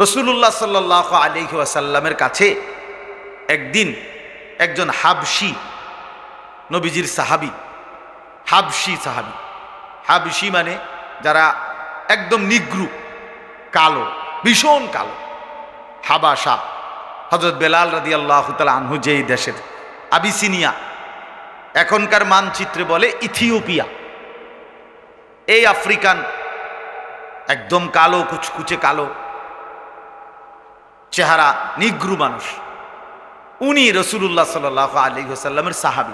রসুল্লাহ সাল্লাহ আলহি আসাল্লামের কাছে একদিন একজন হাবশি নবীজির সাহাবি হাবসি সাহাবি। হাবসি মানে যারা একদম নিগ্রু, কালো, ভীষণ কালো। হাবাসা হজরত বেলাল রাদি আল্লাহ আনহু যেই দেশের। আবিসিনিয়া, এখনকার মানচিত্রে বলে ইথিওপিয়া। এই আফ্রিকান একদম কালো, কুচকুচে কালো চেহারা নিগ্রু মানুষ। উনি রসুল্লাহ সাল্লাহ আলী সাল্লামের সাহাবি।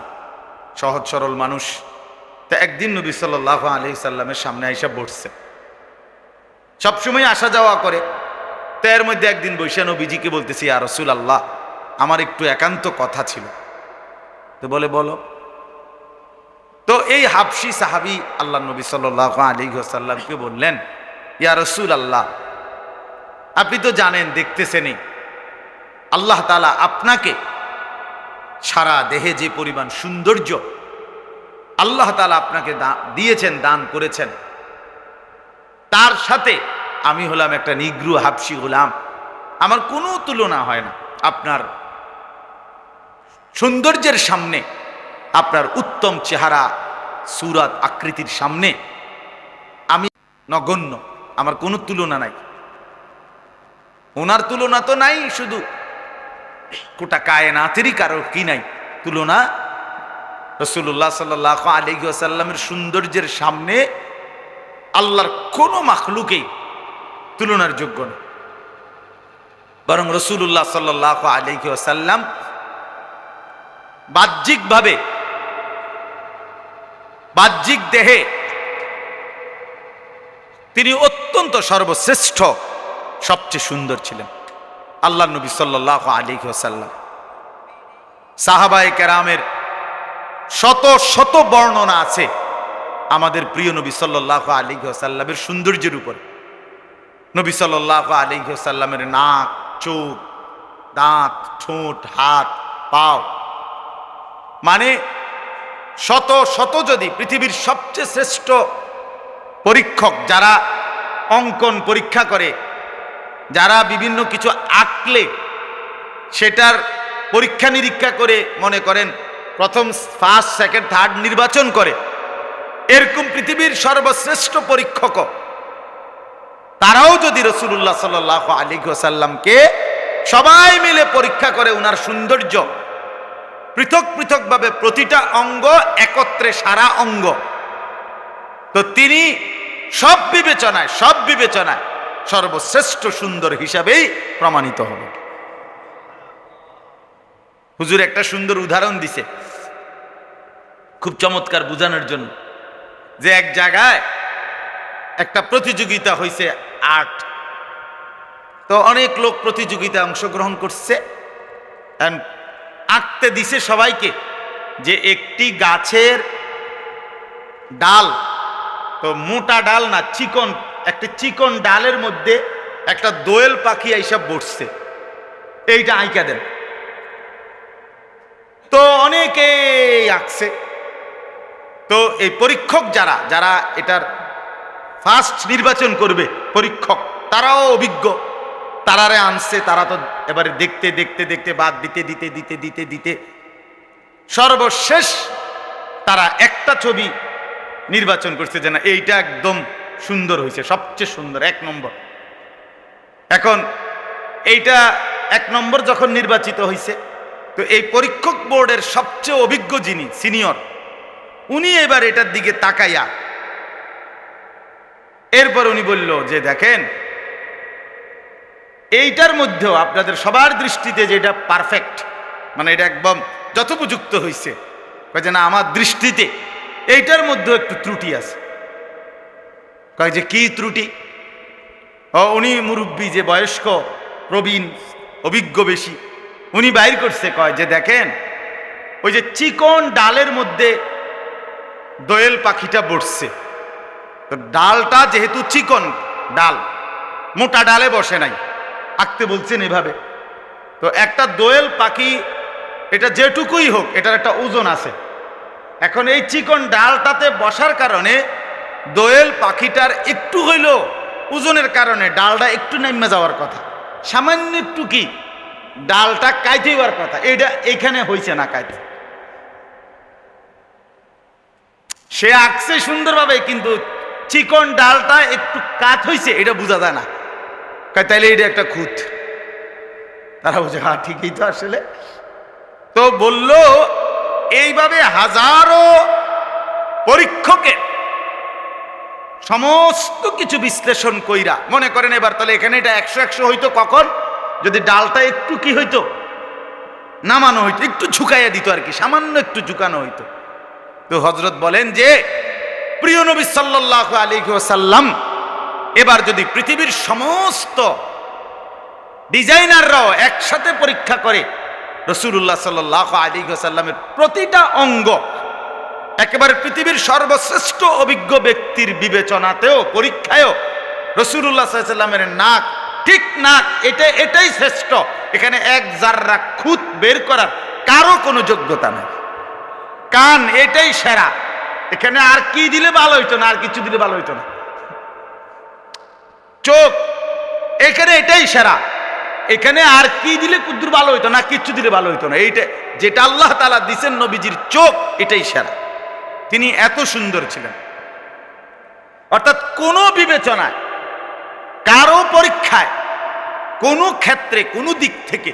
সহজ সরল মানুষ। তা একদিন নবী সাল্লাহ আলী সাল্লামের সামনে এসে বসছে। সবসময় আসা যাওয়া করে। তো এর মধ্যে একদিন বৈশা নবীজিকে বলতেছি আর রসুল আল্লাহ আমার একটু একান্ত কথা ছিল। তো বলে, বলো। তো এই হাফসি সাহাবি আল্লাহ নবী সাল্লাহ আলী সাল্লামকে বললেন, ইয়া রসুল আল্লাহ আপনি তো জানেন, দেখতেছেনই। আল্লাহ তালা আপনাকে সারা দেহে যে পরিমাণ সৌন্দর্য আল্লাহ তালা আপনাকে দিয়েছেন, দান করেছেন। তার সাথে আমি হলাম একটা নিগ্রু হাফসি হলাম আমার কোনো তুলনা হয় না। আপনার সৌন্দর্যের সামনে, আপনার উত্তম চেহারা সুরাত আকৃতির সামনে আমি নগণ্য। আমার কোনো তুলনা নাই। ওনার তুলনা তো নাই, শুধু কোটা কায়নাতেরই কারও কি নাই। তুলনা রসুল্লাহ সাল্লাহ আলিহাসাল্লামের সৌন্দর্যের সামনে আল্লাহর কোনো মাখলুকেই তুলনার যোগ্য না। বরং রসুল্লাহ সাল্লাহ আলিহাসাল্লাম বাহ্যিকভাবে, বাহ্যিক দেহে তিনি অত্যন্ত সর্বশ্রেষ্ঠ সবচেয়ে সুন্দর ছিলেন। আল্লাহ নবী সাল্লাহ আলী সাল্লাম সাহাবাই কেরামের শত শত বর্ণনা আছে আমাদের প্রিয় নবী সাল্লাহ আলী সাল্লামের সৌন্দর্যের উপর। নবী সাল্লাহ আলী সাল্লামের নাক, চোখ, দাঁত, ঠোঁট, হাত, পাও। মানে শত শত যদি পৃথিবীর সবচেয়ে শ্রেষ্ঠ পরীক্ষক যারা অঙ্কন পরীক্ষা করে যারা বিভিন্ন কিছু আঁকলে সেটার পরীক্ষা নিরীক্ষা করে মনে করেন, প্রথম ফার্স্ট সেকেন্ড থার্ড নির্বাচন করে, এরকম পৃথিবীর সর্বশ্রেষ্ঠ পরীক্ষক তারাও যদি রসুল্লাহ সাল আলী সাল্লামকে সবাই মিলে পরীক্ষা করে ওনার সৌন্দর্য, পৃথক পৃথকভাবে প্রতিটা অঙ্গ একত্রে সারা অঙ্গ, তো তিনি সব বিবেচনায় সব বিবেচনায় সর্বশ্রেষ্ঠ সুন্দর হিসাবেই প্রমাণিত হবে। হুজুর একটা সুন্দর উদাহরণ দিছে। খুব চমৎকার বোঝানোর জন্য। যে এক জায়গায় একটা প্রতিযোগিতা হয়েছে আর্ট। তো অনেক লোক প্রতিযোগিতা অংশগ্রহণ করছে। আঁকতে দিছে সবাইকে যে একটি গাছের ডাল, তো মোটা ডাল না, চিকন একটা চিকন ডালের মধ্যে একটা দোয়েল পাখি এইসব বসছে। এইটা আঁকা দেন। তো অনেকে আঁকছে। তো এই পরীক্ষক যারা যারা এটার ফার্স্ট নির্বাচন করবে, পরীক্ষক, তারাও অভিজ্ঞ। তারারে আনছে, তারা তো এবারে দেখতে দেখতে দেখতে, বাদ দিতে দিতে দিতে দিতে দিতে। সর্বশেষ তারা একটা ছবি নির্বাচন করছে যে না, এইটা একদম সুন্দর হয়েছে সবচেয়ে সুন্দর, এক নম্বর। এখন, এইটা এক নম্বর যখন নির্বাচিত হয়েছে তো এই পরীক্ষক বোর্ডের সবচেয়ে অভিজ্ঞ যিনি, সিনিয়র, উনি এবার এটার দিকে তাকাইয়া, এরপর উনি বলল যে দেখেন, এইটার মধ্যেও আপনাদের সবার দৃষ্টিতে যেটা পারফেক্ট মানে এটা একদম যথোপযুক্ত হয়েছে যে না, আমার দৃষ্টিতে এইটার মধ্যেও একটু ত্রুটি আছে। কয় যে, কি ত্রুটি? উনি মুরব্বী যে বয়স্ক, প্রবীণ, অভিজ্ঞ বেশি। উনি বাইর করছে। কয় যে, দেখেন, ওই যে চিকন ডালের মধ্যে দোয়েল পাখিটা বসছে। তো ডালটা যেহেতু চিকন ডাল, মোটা ডালে বসে নাই, আঁকতে বলছেন এভাবে। তো একটা দোয়েল পাখি, এটা যেটুকুই হোক, এটার একটা ওজন আছে। এখন এই চিকন ডালটাতে বসার কারণে দোয়েল পাখিটার একটু হইল ওজনের কারণে ডালটা একটু নেমে যাওয়ার কথা। সামান্য একটু কি? ডালটা কাইতে হওয়ার কথা। এটা এখানে হয়েছে না কাইতে সে আঁকছে সুন্দরভাবে, কিন্তু চিকন ডালটা একটু কাত হয়েছে এটা বোঝা যায় না। তাইলে এটা একটা খুঁত। তারা বলছে হ্যাঁ ঠিকই তো আসলে। তো বলল, এইভাবে হাজারো পরীক্ষকে সমস্ত কিছু বিশ্লেষণ কইরা, মনে করেন এবার তাহলে এখানে এটা একশো একশো হইতো কখন? যদি ডালটা একটু কি হইতো? নামানো হইতো, একটু ঝুঁকাইয়া দিত আর কি, সামান্য একটু ঝুঁকানো হইতো। তো হজরত বলেন যে, প্রিয় নবী সাল্লাহ আলী সাল্লাম এবার যদি পৃথিবীর সমস্ত ডিজাইনাররাও একসাথে পরীক্ষা করে রসুল্লাহ সাল্লাহ আলী সাল্লামের প্রতিটা অঙ্গ একেবারে পৃথিবীর সর্বশ্রেষ্ঠ অভিজ্ঞ ব্যক্তির বিবেচনাতেও, পরীক্ষায়ও রসুল্লাহ সাল্লামের নাক, ঠিক নাক, এটা, এটাই শ্রেষ্ঠ। এখানে এক জাররা খুঁত বের করার কারও কোনো যোগ্যতা নেই। কান, এটাই সেরা। এখানে আর কি দিলে ভালো হইতো না, আর কিছু দিলে ভালো হইতো না। চোখ, এখানে এটাই সেরা। এখানে আর কি দিলে কুদ্দুর ভালো হইতো না কিচ্ছু দিলে ভালো হইতো না। এইটা, যেটা আল্লাহ তালা দিছেন নবীজির চোখ, এটাই সেরা। তিনি এত সুন্দর ছিলেন। অর্থাৎ কোনো বিবেচনায়, কারও পরীক্ষায়, কোনো ক্ষেত্রে, কোনো দিক থেকে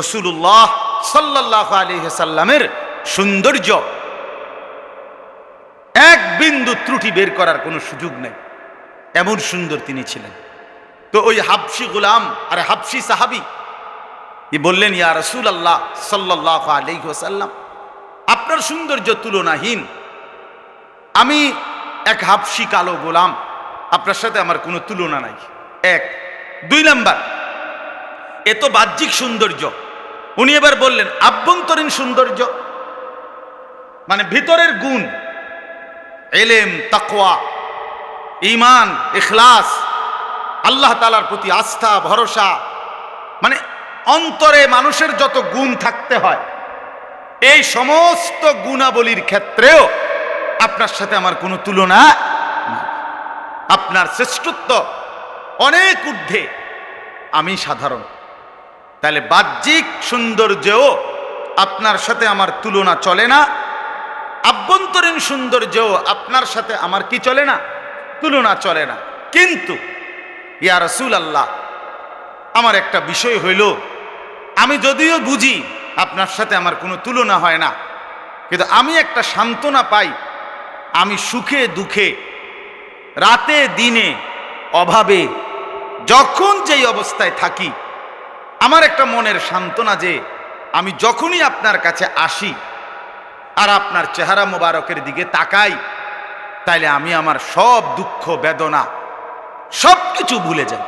রসুল্লাহ সাল্লাহ আলী সাল্লামের সৌন্দর্য এক বিন্দু ত্রুটি বের করার কোনো সুযোগ নেই। এমন সুন্দর তিনি ছিলেন। তো ওই হাবসি গোলাম আর হাবসি সাহাবি বললেন, ইয়া রসুল আল্লাহ সাল্লাহ আলহ্লাম আপনার সৌন্দর্য তুলনাহীন আমি এক হাবসি কালো গোলাম। আপনার সাথে আমার কোনো তুলনা নাই। এক। দুই নাম্বার, এত বাহ্যিক সৌন্দর্য। উনি এবার বললেন, আভ্যন্তরীণ সৌন্দর্য মানে ভিতরের গুণ, এলেম তাকোয়া ইমান ইখলাস, আল্লাহ তালার প্রতি আস্থা, ভরসা মানে অন্তরে মানুষের যত গুণ থাকতে হয়, এই সমস্ত গুণাবলীর ক্ষেত্রেও আপনার সাথে আমার কোনো তুলনা আপনার শ্রেষ্ঠত্ব অনেক ঊর্ধ্বে। আমি সাধারণ। তাহলে বাহ্যিক সৌন্দর্যও আপনার সাথে আমার তুলনা চলে না। আভ্যন্তরীণ সৌন্দর্যও আপনার সাথে আমার কি চলে না? তুলনা চলে না। কিন্তু, ইয়া রসুল আল্লাহ আমার একটা বিষয় হইল, আমি যদিও বুঝি আপনার সাথে আমার কোনো তুলনা হয় না, কিন্তু আমি একটা সান্ত্বনা পাই। আমি সুখে, দুঃখে, রাতে, দিনে, অভাবে, যখন যেই অবস্থায় থাকি, আমার একটা মনের সান্ত্বনা যে আমি যখনই আপনার কাছে আসি আর আপনার চেহারা মোবারকের দিকে তাকাই, তাইলে আমি আমার সব দুঃখ, বেদনা সব কিছু ভুলে যাই।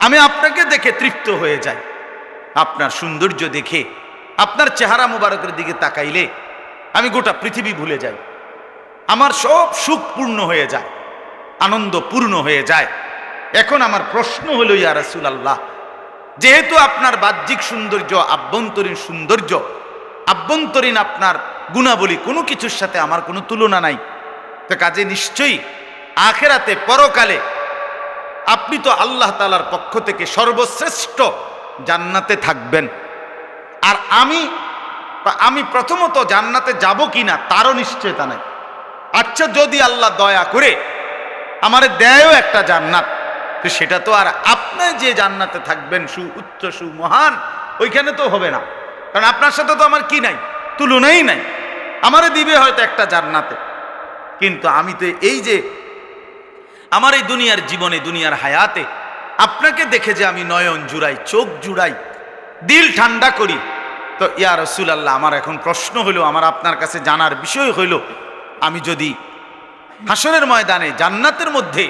আমি আপনাকে দেখে তৃপ্ত হয়ে যাই। আপনার সৌন্দর্য দেখে, আপনার চেহারা মোবারকের দিকে তাকাইলে আমি গোটা পৃথিবী ভুলে যাই। আমার সব সুখ পূর্ণ হয়ে যায়, আনন্দ পূর্ণ হয়ে যায়। এখন আমার প্রশ্ন হলো, ইয়া রাসুল আল্লাহ যেহেতু আপনার বাহ্যিক সৌন্দর্য, আভ্যন্তরীণ সৌন্দর্য, আভ্যন্তরীণ আপনার গুণাবলী কোনো কিছুর সাথে আমার কোনো তুলনা নাই, তো কাজে নিশ্চয়ই আখেরাতে, পরকালে আপনি তো আল্লাহ তালার পক্ষ থেকে সর্বশ্রেষ্ঠ জান্নাতে থাকবেন। আর আমি আমি প্রথমত জান্নাতে যাব কি না তারও নিশ্চয়তা নাই। আচ্ছা যদি আল্লাহ দয়া করে আমার দেয়ও একটা জান্নাত, তো সেটা তো আর আপনি যে জান্নাতে থাকবেন সু উচ্চ সুমহান, ওইখানে তো হবে না। কারণ আপনার সাথে তো আমার কি নাই, তুলনাই নাই। আমারে দিবে হয়তো একটা জান্নাতে। কিন্তু আমি তো এই যে আমার এই দুনিয়ার জীবনে, দুনিয়ার হায়াতে, আপনাকে দেখে যে আমি নয়ন জুড়াই, চোখ জুড়াই, দিল ঠান্ডা করি, তো ইয়া রসুল আল্লাহ আমার এখন প্রশ্ন হইল আমার আপনার কাছে জানার বিষয় হইল আমি যদি হাসনের ময়দানে, জান্নাতের মধ্যে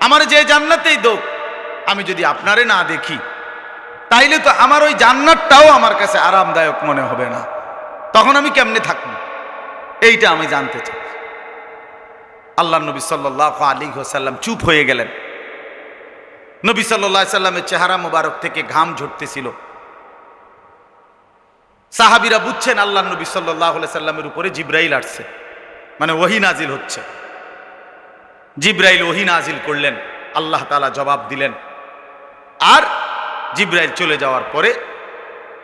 আমার যে জান্নাতেই দোক, আমি যদি আপনারে না দেখি, তাইলে তো আমার ওই জান্নাতটাও আমার কাছে আরামদায়ক মনে হবে না। তখন আমি কেমনে থাকব? এইটা আমি জানতে চাই। আল্লাহ নবী সাল্লাহ আলী হোসাল্লাম চুপ হয়ে গেলেন। নবী সাল্লাহ সাল্লামের চেহারা মোবারক থেকে ঘাম ঝরতেছিল। সাহাবিরা বুঝছেন আল্লাহ নবী সাল্লাহ সাল্লামের উপরে জিব্রাইল আসছে। মানে ওহি নাজিল হচ্ছে। জিব্রাইল ওহি নাজিল করলেন, আল্লাহ তালা জবাব দিলেন। আর জিব্রাইল চলে যাওয়ার পরে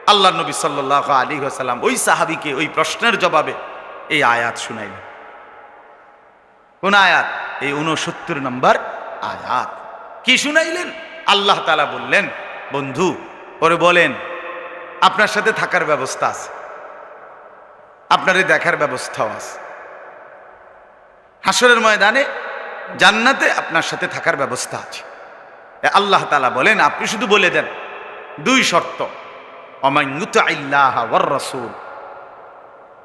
আল্লাহ নবী সাল্লাহ আলী সাল্লাম ওই সাহাবিকে ওই প্রশ্নের জবাবে এই আয়াত শুনাইলেন। কোন আয়াত? এই উনসত্তর নম্বর আয়াত। কি শুনাইলেন? আল্লাহ তালা বললেন, বন্ধু, পরে বলেন, আপনার সাথে থাকার ব্যবস্থা আছে। আপনারই দেখার ব্যবস্থাও আছে। হাসরের ময়দানে জান্নাতে আপনার সাথে থাকার ব্যবস্থা আছে। আল্লাহ তালা বলেন, আপনি শুধু বলে দেন, দুই শর্ত অমায়ুত আল্লাহ রসুল।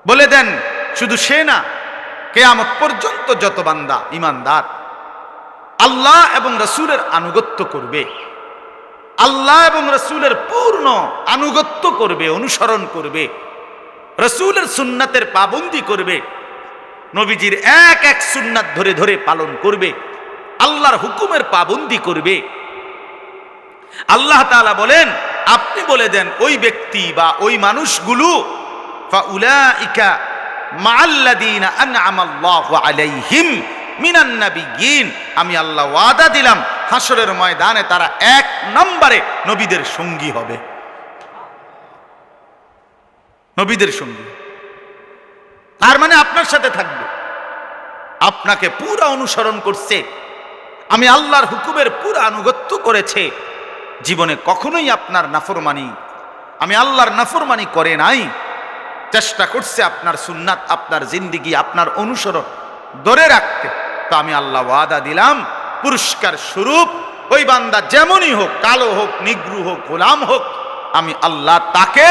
বলে দেন, শুধু সে না, কেয়ামত পর্যন্ত যত বান্দা ইমানদার আল্লাহ এবং রসুলের আনুগত্য করবে। আল্লাহ এবং রসুলের পূর্ণ আনুগত্য করবে, অনুসরণ করবে। রসুলের সুন্নাতের পাবন্দি করবে। নবীজির এক এক সুন্নাত ধরে ধরে পালন করবে, আল্লাহর হুকুমের পাবন্দি করবে। আল্লাহ তাআলা বলেন, আপনি বলে দেন, ওই ব্যক্তি বা ওই মানুষগুলো আমি আল্লাহ ওয়াদা দিলাম হাসরের ময়দানে তারা এক নম্বরে নবীদের সঙ্গী হবে। নবীদের সঙ্গী। তার মানে আপনার সাথে থাকবে। আপনাকে পুরা অনুসরণ করছে। আমি আল্লাহর হুকুমের পুরা আনুগত্য করেছে। জীবনে কখনোই আপনার নাফরমানি, আমি আল্লাহর নাফরমানি করে নাই। চেষ্টা করছে আপনার সুন্নাত, আপনার জিন্দিগি, আপনার অনুসরণ ধরে রাখতে। তো আমি আল্লাহ ওয়াদা দিলাম, পুরস্কার স্বরূপ ওই বান্দা যেমনই হোক, কালো হোক, নিগ্রু হোক, গোলাম হোক, আমি আল্লাহ তাকে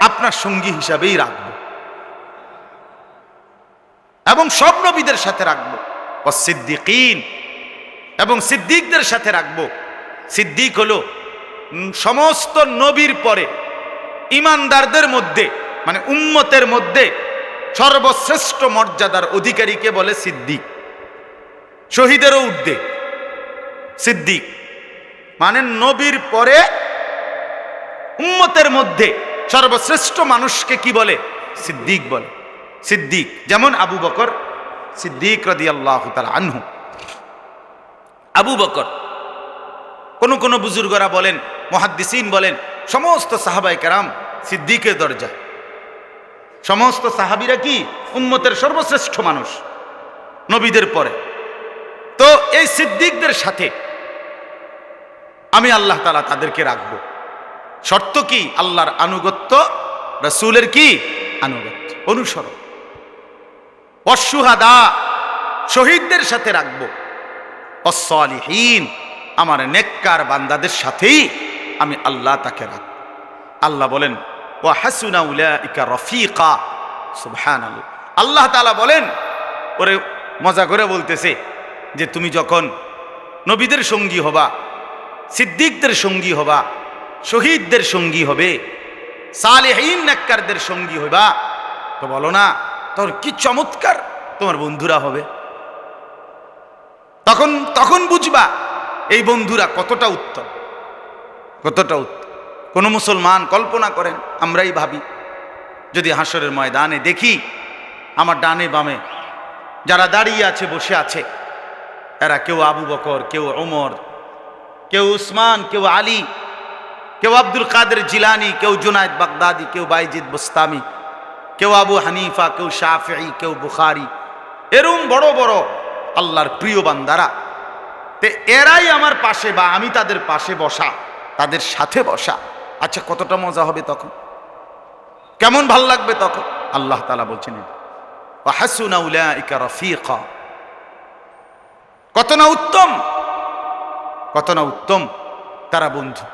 আপনার সঙ্গী হিসাবেই রাখব। এবং সব নবীদের সাথে রাখব। সিদ্দিকিন এবং সিদ্দিকদের সাথে রাখব। সিদ্দিক হলো সমস্ত নবীর পরে, ইমানদারদের মধ্যে মানে উম্মতের মধ্যে সর্বশ্রেষ্ঠ মর্যাদার অধিকারীকে বলে সিদ্দিক। শহীদেরও উর্ধে সিদ্দিক মানে নবীর পরে উম্মতের মধ্যে সর্বশ্রেষ্ঠ মানুষকে কি বলে? সিদ্দিক বলে। সিদ্দিক, যেমন আবু বকর সিদ্দিক রদি আল্লাহ আনহু। আবু বকর, কোন কোন বুজুর্গরা বলেন, মহাদ্দিসিন বলেন, সমস্ত সাহাবাই কেরাম সিদ্দিকের দরজা সমস্ত সাহাবিরা কি? উম্মতের সর্বশ্রেষ্ঠ মানুষ, নবীদের পরে। তো এই সিদ্দিকদের সাথে আমি আল্লাহ তালা তাদেরকে রাখব। শর্ত কি? আল্লাহর আনুগত্য, রসুলের কি? আনুগত্য। অনুসরণ। অসুহাদা, শহীদদের সাথে রাখব। অসলিহীন আমার নেককার বান্দাদের সাথেই আমি আল্লাহ তাকে রাখব। আল্লাহ বলেন ও হাসুনা উলাইকা রফিকা। সুবহান আল্লাহ তালা বলেন, ওরে মজা করে বলতেছে যে তুমি যখন নবীদের সঙ্গী হবা, সিদ্দিকদের সঙ্গী হবা, শহীদদের সঙ্গী হবে, সালেহীন নেককারদের সঙ্গী হবা তো বলো না তোর কি চমৎকার? তোমার বন্ধুরা হবে। তখন তখন বুঝবা, এই বন্ধুরা কতটা উত্তম। কতটা উত্তম। কোনো মুসলমান কল্পনা করেন, আমরাই ভাবি, যদি হাসরের ময়দানে দেখি, আমার ডানে বামে যারা দাঁড়িয়ে আছে, বসে আছে, এরা কেউ আবু বকর, কেউ ওমর, কেউ উসমান, কেউ আলী, কেউ আব্দুল কাদের জিলানি, কেউ জুনায়দ বাগদাদি, কেউ বাইজিদ বুস্তামি কেউ আবু হানিফা, কেউ শাফি কেউ বুখারি। এরম বড় বড় আল্লাহর প্রিয় বান্দারা। তে এরাই আমার পাশে বা আমি তাদের পাশে বসা, তাদের সাথে বসা। আচ্ছা কতটা মজা হবে তখন? কেমন ভালো লাগবে তখন? আল্লাহ তালা বলছেন কত না উত্তম, কত না উত্তম তারা বন্ধু।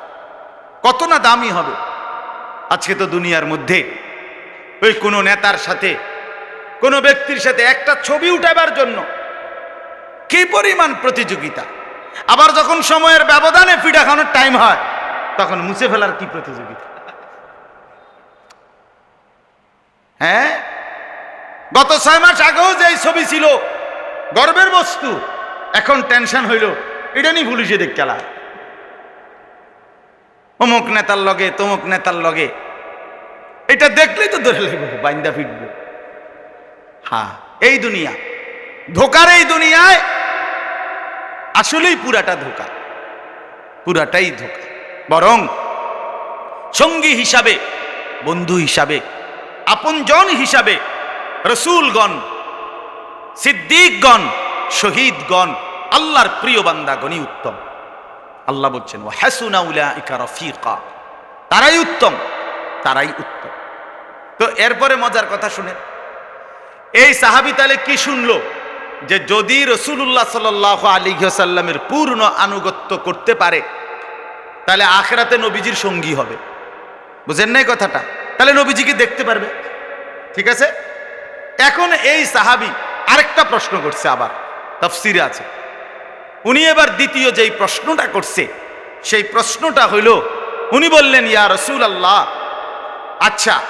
কত না দামি হবে। আজকে তো দুনিয়ার মধ্যে ওই কোনো নেতার সাথে, কোনো ব্যক্তির সাথে একটা ছবি উঠাবার জন্য কি পরিমাণ প্রতিযোগিতা? আবার যখন সময়ের ব্যবধানে পিঠা খানোর টাইম হয়, তখন মুছে ফেলার কি প্রতিযোগিতা? হ্যাঁ? গত ছয় মাস আগেও যে ছবি ছিল, গর্বের বস্তু, এখন টেনশন হইল এটা নি পুলিশে দেখ খেলা অমুক নেতার লগে, তমুক নেতার লগে এটা দেখলেই তো ধরে লাগবে, বাইন্দা ফিটবে। হ্যাঁ এই দুনিয়া। ধোকার এই দুনিয়ায়, আসলেই পুরাটা ধোকা। পুরাটাই ধোকা। বরং সঙ্গী হিসাবে, বন্ধু হিসাবে, আপনজন হিসাবে, রসুলগণ, সিদ্দিকগণ, শহীদগণ, আল্লাহর প্রিয় বান্দাগণই উত্তম। আল্লাহ বলছেন ও হাসুনা উলাইকা রফিকা। তারাই উত্তম তারাই উত্তম। তো এরপরে মজার কথা শুনে। এই সাহাবি তাহলে কি শুনলো? যে যদি রসুল্লাহ সাল আলী সাল্লামের পূর্ণ আনুগত্য করতে পারে, তাহলে আখরাতে নবীজির সঙ্গী হবে। বুঝেন নাই কথাটা? তাহলে নবীজিকে দেখতে পারবে। ঠিক আছে? এখন এই সাহাবি আরেকটা প্রশ্ন করছে আবার, তফসিরে আছে। উনি এবার দ্বিতীয় যেই প্রশ্নটা করছে, সেই প্রশ্নটা হইল, উনি বললেন, ইয়া রসুল আল্লাহ আচ্ছা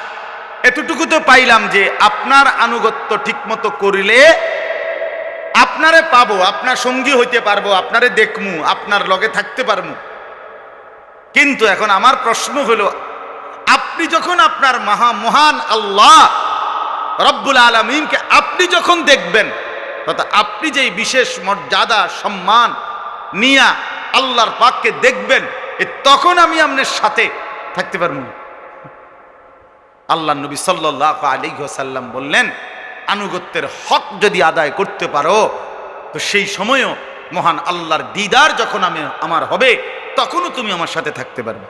এতটুকু তো পাইলাম যে আপনার আনুগত্য ঠিকমতো করিলে আপনারে পাবো, আপনার সঙ্গী হইতে পারব, আপনারে দেখমু, আপনার লগে থাকতে পারব কিন্তু এখন আমার প্রশ্ন হলো, আপনি যখন আপনার মহা মহান আল্লাহ রব্বুল আলমিনকে আপনি যখন দেখবেন, তথা আপনি যেই বিশেষ মর্যাদা, সম্মান নিয়া আল্লাহর পাককে দেখবেন তখন আমি আপনার সাথে থাকতে পারব আল্লাহ নবী সাল্লাহ আলী সাল্লাম বললেন, আনুগত্যের হক যদি আদায় করতে পারো, তো সেই সময়ও মহান আল্লাহর দিদার যখন আমি, আমার হবে, তখনও তুমি আমার সাথে থাকতে পারবে।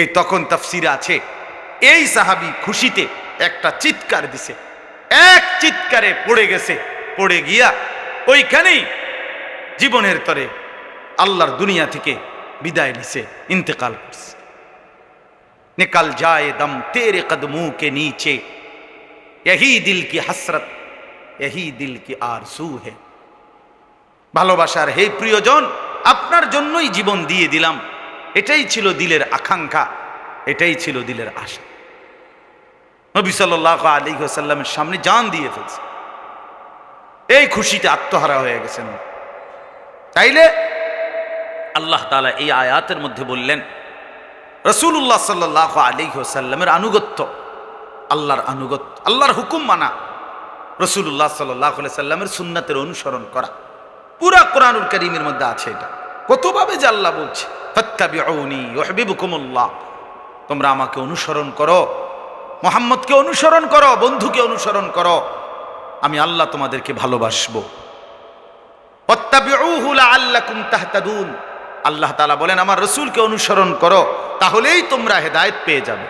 এই তখন তাফসিরে আছে, এই সাহাবি খুশিতে একটা চিৎকার দিছে, এক চিৎকারে পড়ে গেছে, পড়ে গিয়া ওইখানেই জীবনের তরে আল্লাহর দুনিয়া থেকে বিদায় নিছে, ইন্তেকাল করছে। निकल जाए दम तेरे कदमों के नीचे यही दिल की हसरत यही दिल की आरसू है ভালোবাসার হে প্রিয়জন আপনার জন্যই জীবন দিয়ে দিলাম এটাই ছিল দিলের আকাঙ্ক্ষা এটাই ছিল দিলের আশা নবী সাল্লাহ আলী সাল্লামের সামনে জান দিয়ে ফেলছে এই খুশিতে আত্মহারা হয়ে গেছেন তাইলে আল্লাহ তালা এই আয়াতের মধ্যে বললেন রসুল্লাহ সাল্লাহ আলী সাল্লামের আনুগত্য, আল্লাহর আনুগত্য, আল্লাহর হুকুম মানা রসুল্লাহ সাল্লাহ সাল্লামের সুন্নাতের অনুসরণ করা। পুরা কোরআনুল করিমের মধ্যে আছে এটা। কতভাবে যে আল্লাহ বলছে, ফত্তাবিউনি তোমরা আমাকে অনুসরণ করো, মোহাম্মদকে অনুসরণ করো, বন্ধুকে অনুসরণ করো, আমি আল্লাহ তোমাদেরকে ভালোবাসবো। আল্লাহ তালা বলেন, আমার রসুলকে অনুসরণ করো তাহলেই তোমরা হেদায়ত পেয়ে যাবে।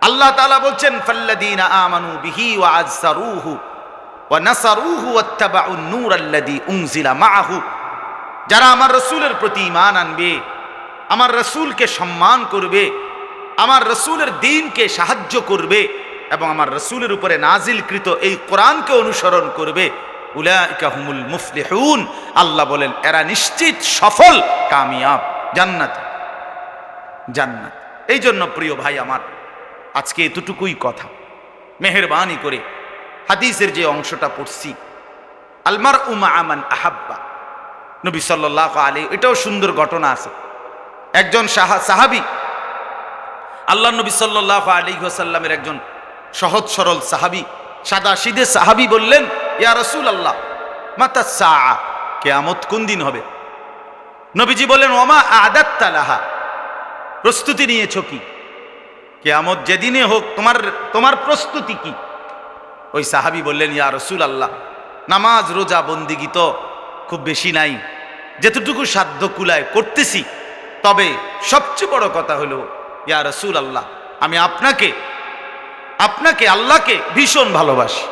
আল্লাহ তালা বলছেন ফাল্লাদিন আমানু বিহি ওয়া আজসারুহু ওয়া নাসারুহু আল্লাযী উনজিলা মাআহু। যারা আমার রসুলের প্রতি ঈমান আনবে, আমার রসুলকে সম্মান করবে, আমার রসুলের দিনকে সাহায্য করবে এবং আমার রসুলের উপরে নাজিলকৃত এই কোরআনকে অনুসরণ করবে, উলাইকা হুমুল মুফলিহুন। আল্লাহ বলেন, এরা নিশ্চিত সফল, কামিয়াব, জান্নাত। জান্নাত। এই জন্য প্রিয় ভাই আমার, আজকে এতটুকুই কথা। মেহরবানি করে হাদিসের যে অংশটা পড়ছি আলমার উমা আমান আহাব্বা। নবী সাল্লাহ আলী এটাও সুন্দর ঘটনা আছে। একজন সাহা, সাহাবি আল্লাহ নবী সাল্লাহ আলী সাল্লামের একজন সহজ সরল সাহাবি, সাদা সিদে সাহাবি বললেন, ইয়া রসুল আল্লাহ মাতা সা কেয়ামত কোন দিন হবে? নবীজি বলেন ওমা আদাত্তালাহা প্রস্তুতি নিয়েছ কি? কেয়ামত যেদিনে হোক তোমার তোমার প্রস্তুতি কি? ওই সাহাবি বললেন, ইয়া রসুল আল্লাহ নামাজ, রোজা, বন্দিগি তো খুব বেশি নাই। যেতটুকু সাধ্য কুলায় করতেছি, তবে সবচেয়ে বড় কথা হলো, ইয়া রসুল আল্লাহ আমি আপনাকে আপনাকে আল্লাহকে ভীষণ ভালোবাসি।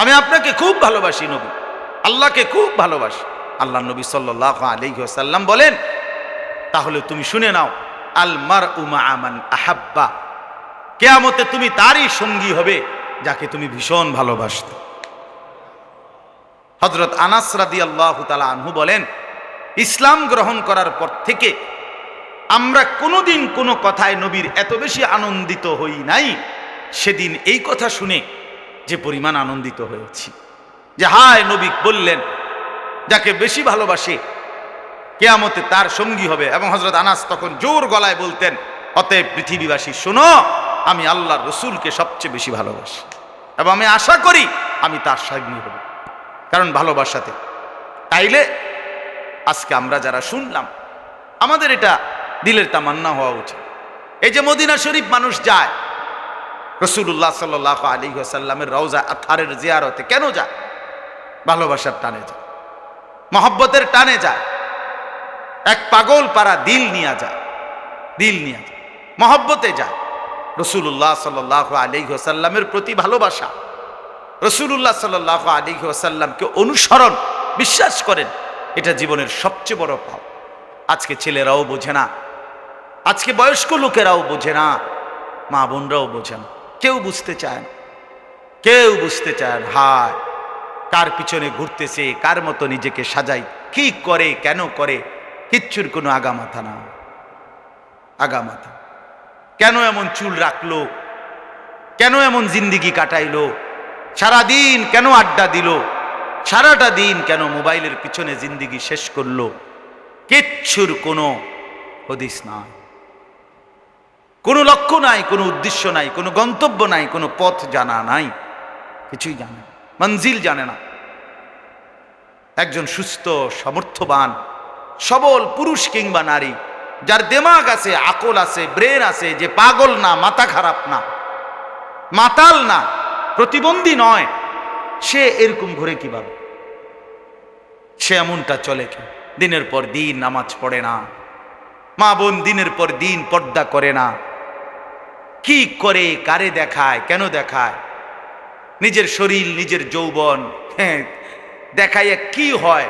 আমি আপনাকে খুব ভালোবাসি নবী, আল্লাহকে খুব ভালোবাসি। আল্লাহ নবী সাল্লাহ আলিহাসাল্লাম বলেন তাহলে তুমি শুনে নাও আলমার উমা আমান আহাব্বা। কেয়ামতে তুমি তারই সঙ্গী হবে যাকে তুমি ভীষণ ভালোবাসত। হজরত আনাস রাদি আল্লাহ তালা আনহু বলেন, ইসলাম গ্রহণ করার পর থেকে আমরা কোনোদিন কোনো কথায় নবীর এত বেশি আনন্দিত হই নাই, সেদিন এই কথা শুনে যে পরিমাণ আনন্দিত হয়েছি। যে হায় নবী বললেন, যাকে বেশি ভালোবাসে কেয়ামতে তার সঙ্গী হবে এবং হজরত আনাস তখন জোর গলায় বলতেন, অতএব পৃথিবীবাসী, শোনো, আমি আল্লাহর রসুলকে সবচেয়ে বেশি ভালোবাসি এবং আমি আশা করি আমি তার সঙ্গী হব। কারণ ভালোবাসাতে। তাইলে আজকে আমরা যারা শুনলাম, আমাদের এটা দিলের তামান্না হওয়া উচিত। এই যে মদিনা শরীফ মানুষ যায় রসুল্লাহ সাল আলী সাল্লামের রওজা আথারের জিয়ারতে কেন যায়? ভালোবাসার টানে যায়, মহব্বতের টানে যায় এক পাগল পাড়া দিল নিয়ে যায়, দিল নিয়ে যায়, মহব্বতে যায়। রসুল্লাহ সাল আলী সাল্লামের প্রতি ভালোবাসা। রসুল্লাহ সাল আলী সাল্লামকে অনুসরণ, বিশ্বাস করেন, এটা জীবনের সবচেয়ে বড় পাও আজকে ছেলেরাও বোঝে না, আজকে বয়স্ক লোকেরাও বোঝে না, মা বোনরাও বোঝে না, কেউ বুঝতে চায় না, কেউ বুঝতে চায় না, হায়, কার পিছনে ঘুরতেছে, কার মতো নিজেকে সাজাই কি করে, কেন করে কিচ্ছুর কোনো আগামাথা না। আগামাথা। কেন এমন চুল রাখল? কেন এমন জিন্দিগি কাটাইলো? সারাদিন কেন আড্ডা দিল? সারাটা দিন কেন মোবাইলের পিছনে জিন্দিগি শেষ করল? কিচ্ছুর কোনো হদিস নাই। কোনো লক্ষ্য নাই, কোনো উদ্দেশ্য নাই, কোনো গন্তব্য নাই, কোনো পথ জানা নাই। কিছুই জানে মঞ্জিল জানে না। একজন সুস্থ, সমর্থবান সবল পুরুষ কিংবা নারী, যার দেমাগ আছে, আকল আছে, ব্রেন আছে যে পাগল না, মাথা খারাপ না, মাতাল না, প্রতিবন্ধী নয়, সে এরকম ঘুরে কীভাবে? সে এমনটা চলে কি? দিনের পর দিন নামাজ পড়ে না, মা বোন দিনের পর দিন পর্দা করে না, কি করে, কারে দেখায়, কেন দেখায়? নিজের শরীর, নিজের যৌবন হ্যাঁ দেখাইয়া কি হয়?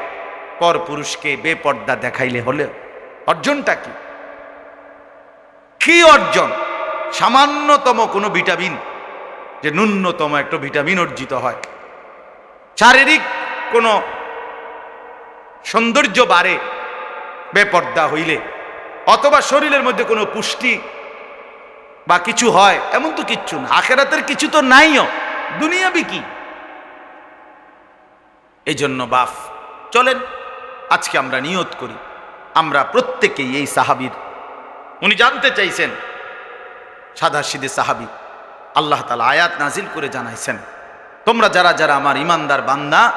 পর পুরুষকে বেপর্দা দেখাইলে হলে অর্জনটা কি? কি অর্জন? সামান্যতম কোনো ভিটামিন, যে ন্যূনতম একটা ভিটামিন অর্জিত হয়। শারীরিক কোনো সৌন্দর্য বাড়ে বেপর্দা হইলে, অথবা শরীরের মধ্যে কোনো পুষ্টি বা কিছু হয়, এমন তো কিচ্ছু না। আখেরাতের কিছু তো নাইও। দুনিয়াবি কি? এই জন্য বাফ, চলেন আজকে আমরা নিয়ত করি। আমরা প্রত্যেকেই এই সাহাবির। উনি জানতে চাইছেন সাদা সিদে সাহাবি, আল্লাহ তালা আয়াত নাজিল করে জানাইছেন, তোমরা যারা যারা আমার ইমানদার বান্দা,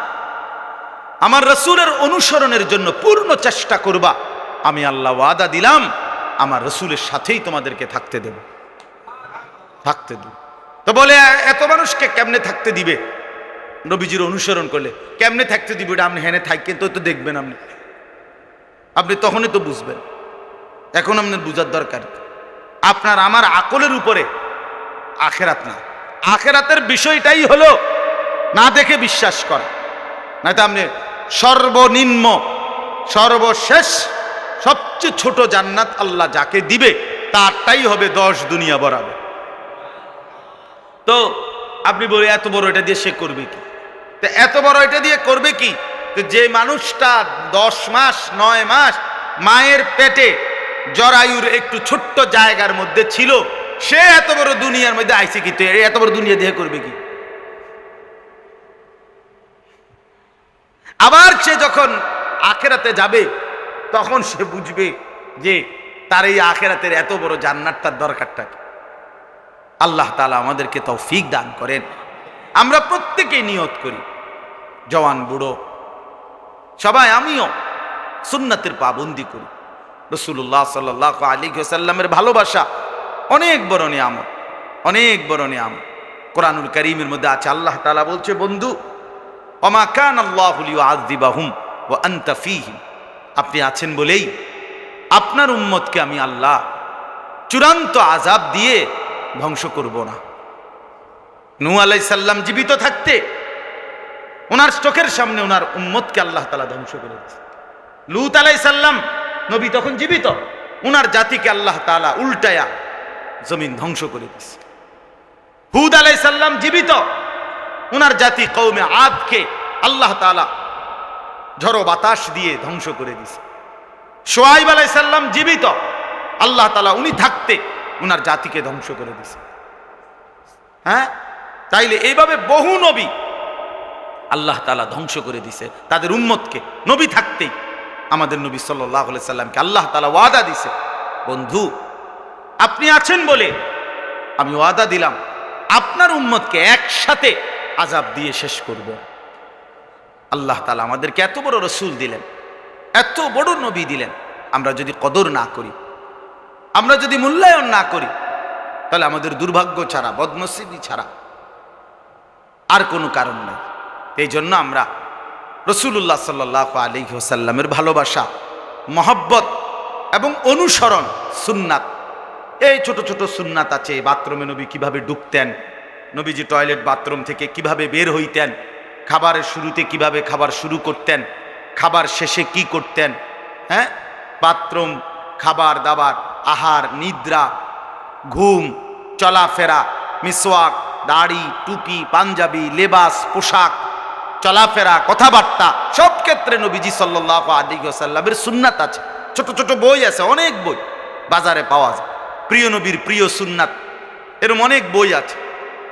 আমার রসুলের অনুসরণের জন্য পূর্ণ চেষ্টা করবা, আমি আল্লাহ ওয়াদা দিলাম, আমার রসুলের সাথেই তোমাদেরকে থাকতে দেব। থাকতে দেব। তো বলে, এত মানুষকে কেমনে থাকতে দিবে? নবীজির অনুসরণ করলে। কেমনে থাকতে দিবে এটা আপনি হেনে থাকেন তো তো দেখবেন আপনি। আপনি তখনই তো বুঝবেন। এখন আপনার বুঝার দরকার। আপনার আমার আকলের উপরে আখেরাত না। আখেরাতের বিষয়টাই হলো না দেখে বিশ্বাস করা। না তো আপনি সর্বনিম্ন, সর্বশেষ, সবচেয়ে ছোট জান্নাত আল্লাহ যাকে দিবে, তারটাই হবে দশ দুনিয়া বরাবর। তো আপনি বলে এত বড় এটা দিয়ে সে করবে কি? তো এত বড় এটা দিয়ে করবে কি? তো যে মানুষটা দশ মাস, নয় মাস মায়ের পেটে জরায়ুর একটু ছোট্ট জায়গার মধ্যে ছিল, সে এত বড় দুনিয়ার মধ্যে আইসে কি? এত বড় দুনিয়া দিয়ে করবে কি? আবার সে যখন আখেরাতে যাবে, তখন সে বুঝবে যে তার এই আখেরাতের এত বড় জান্নাতটার দরকারটা আল্লাহ তালা আমাদেরকে তৌফিক দান করেন। আমরা প্রত্যেকেই নিয়ত করি। জওয়ান, বুড়ো, সবাই আমিও সুন্নাতের পাবন্দি করি। রসুল্লাহ সাল্লাহ আলী সাল্লামের ভালোবাসা অনেক বড় নিয়ামত, অনেক বড় নিয়ামত। কোরআনুল করিমের মধ্যে আছে, আল্লাহ তালা বলছে, বন্ধু অমা কান আল্লাহুলিও ও আন্তাফিহিম আপনি আছেন বলেই আপনার উম্মতকে আমি আল্লাহ চূড়ান্ত আজাব দিয়ে ধ্বংস করব না। নু আলাই সাল্লাম জীবিত থাকতে ওনার চোখের সামনে ওনার উম্মতকে আল্লাহ তালা ধ্বংস করে দিচ্ছে লুত আলাই সাল্লাম নবী তখন জীবিত, ওনার জাতিকে আল্লাহ তালা উল্টায়া জমিন ধ্বংস করে দিচ্ছে হুদ আলাই সাল্লাম জীবিত, ওনার জাতি কৌমে আদকে আল্লাহ তালা ঝড়ো বাতাস দিয়ে ধ্বংস করে দিছে সোয়াইব আলাই সাল্লাম জীবিত, আল্লাহ তালা উনি থাকতে ওনার জাতিকে ধ্বংস করে দিছে হ্যাঁ? তাইলে এইভাবে বহু নবী আল্লাহ তালা ধ্বংস করে দিছে তাদের উম্মতকে। নবী থাকতেই আমাদের নবী সাল্লাহ সাল্লামকে আল্লাহ তালা ওয়াদা দিছে। বন্ধু, আপনি আছেন বলে আমি ওয়াদা দিলাম। আপনার উম্মতকে একসাথে আজাব দিয়ে শেষ করব। আল্লাহ তালা আমাদেরকে এত বড় রসুল দিলেন, এত বড় নবী দিলেন। আমরা যদি কদর না করি, আমরা যদি মূল্যায়ন না করি, তাহলে আমাদের দুর্ভাগ্য ছাড়া, বদনসিবি ছাড়া আর কোনো কারণ নাই। এই জন্য আমরা রসুল্লাহ সাল্লাহ আলী হোসাল্লামের ভালোবাসা, মহব্বত এবং অনুসরণ সুন্নাত, এই ছোট ছোট সুন্নাত আছে বাথরুমে নবী কীভাবে ঢুকতেন নবীজি টয়লেট বাথরুম থেকে কীভাবে বের হইতেন, খাবারের শুরুতে কীভাবে খাবার শুরু করতেন, খাবার শেষে কি করতেন হ্যাঁ? বাথরুম, খাবার দাবার, আহার, নিদ্রা, ঘুম, চলাফেরা, মিসওয়াক দাড়ি, টুপি, পাঞ্জাবি, লেবাস, পোশাক, চলাফেরা, কথাবার্তা, সব ক্ষেত্রে নবীজি সাল্লাহ আলী সাল্লামের সুন্নাত আছে। ছোট ছোট বই আছে, অনেক বই বাজারে পাওয়া যায়। প্রিয় নবীর প্রিয় সুন্নাত, এরম অনেক বই আছে।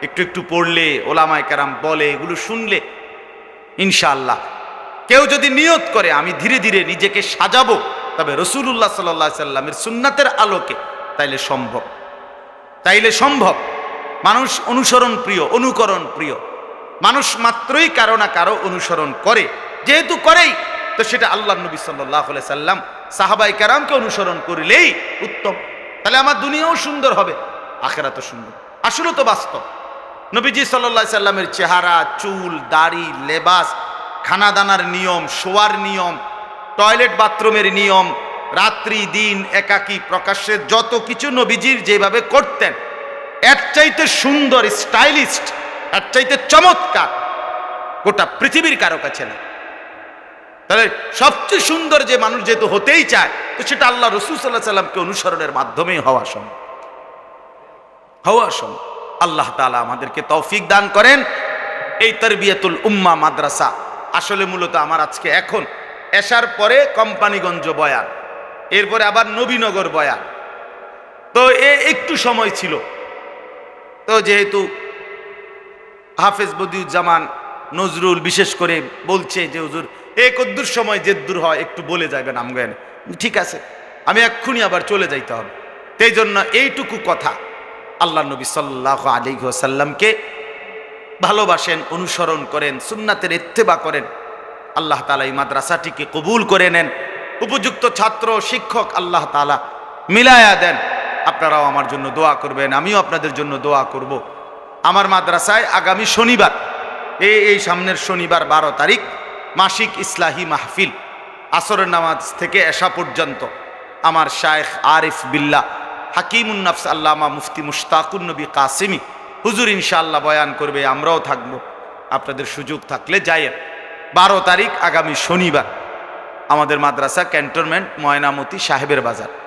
একটু একটু পড়লে, ওলামায় কারাম বলে, এগুলো শুনলে, ইনশাআল্লাহ। কেউ যদি নিয়ত করে, আমি ধীরে ধীরে নিজেকে সাজাবো, তবে রসুল্লাহ সাল্লাহ সাল্লামের সুন্নাতের আলোকে তাইলে সম্ভব। তাইলে সম্ভব। মানুষ অনুসরণ প্রিয়, অনুকরণ প্রিয়। মানুষ মাত্রই কারও না কারও অনুসরণ করে। যেহেতু করেই, তো সেটা আল্লাহ নবী সাল্লাহ সাল্লাম সাহাবাই কারামকে অনুসরণ করিলেই উত্তম। তাহলে আমার দুনিয়াও সুন্দর হবে আখেরা তো সুন্দর। আসলে তো বাস্তব। নবীজি সাল্লাহ সাল্লামের চেহারা, চুল, দাড়ি, লেবাস খানা দানার নিয়ম, শোয়ার নিয়ম, টয়লেট বাথরুমের নিয়ম, রাত্রি, দিন, একাকী, প্রকাশ্যে যত কিছু নবীজির যেভাবে করতেন এর চাইতে সুন্দর, স্টাইলিস্ট এর চাইতে চমৎকার, গোটা পৃথিবীর কারও কাছে না। তাহলে সবচেয়ে সুন্দর যে মানুষ যেহেতু হতেই চায়, তো সেটা আল্লাহ রসুল সাল্লাহ সাল্লামকে অনুসরণের মাধ্যমেই হওয়া সম্ভব। হওয়া সম্ভব। আল্লাহ তালা আমাদেরকে তৌফিক দান করেন। এই তরবিয়াতুল উম্মা মাদ্রাসা আসলে মূলত আমার আজকে এখন এসার পরে কোম্পানিগঞ্জ বয়ান, এরপরে আবার নবীনগর বয়ান। তো এ একটু সময় ছিল। তো যেহেতু হাফেজ বদিউজ্জামান নজরুল বিশেষ করে বলছে যে, হুজুর, এ কদ্দুর সময় জেদ্দুর হয়, একটু বলে যাবেন আমগান ঠিক আছে, আমি এক্ষুনি আবার চলে যাইতে হবে। সেই জন্য এইটুকু কথা আল্লাহ নবী সাল্লাহ আলী সাল্লামকে ভালোবাসেন, অনুসরণ করেন, সুন্নাতের ইত্তেবা করেন। আল্লাহ তালা এই মাদ্রাসাটিকে কবুল করে নেন। উপযুক্ত ছাত্র, শিক্ষক আল্লাহ তালা মিলায়া দেন। আপনারাও আমার জন্য দোয়া করবেন, আমিও আপনাদের জন্য দোয়া করব। আমার মাদ্রাসায় আগামী শনিবার এই এই সামনের শনিবার বারো তারিখ, মাসিক ইসলাহি মাহফিল, আসরের নামাজ থেকে এসা পর্যন্ত। আমার শায়েখ আরিফ বিল্লাহ হাকিমুন্নাফস আল্লামা মুফতি মুশতাকুন নবী কাসিমি, হুজুর ইনশাআল্লাহ বয়ান করবে, আমরাও থাকব। আপনাদের সুযোগ থাকলে যাইয়েন। বারো তারিখ আগামী শনিবার, আমাদের মাদ্রাসা ক্যান্টনমেন্ট ময়নামতি সাহেবের বাজার।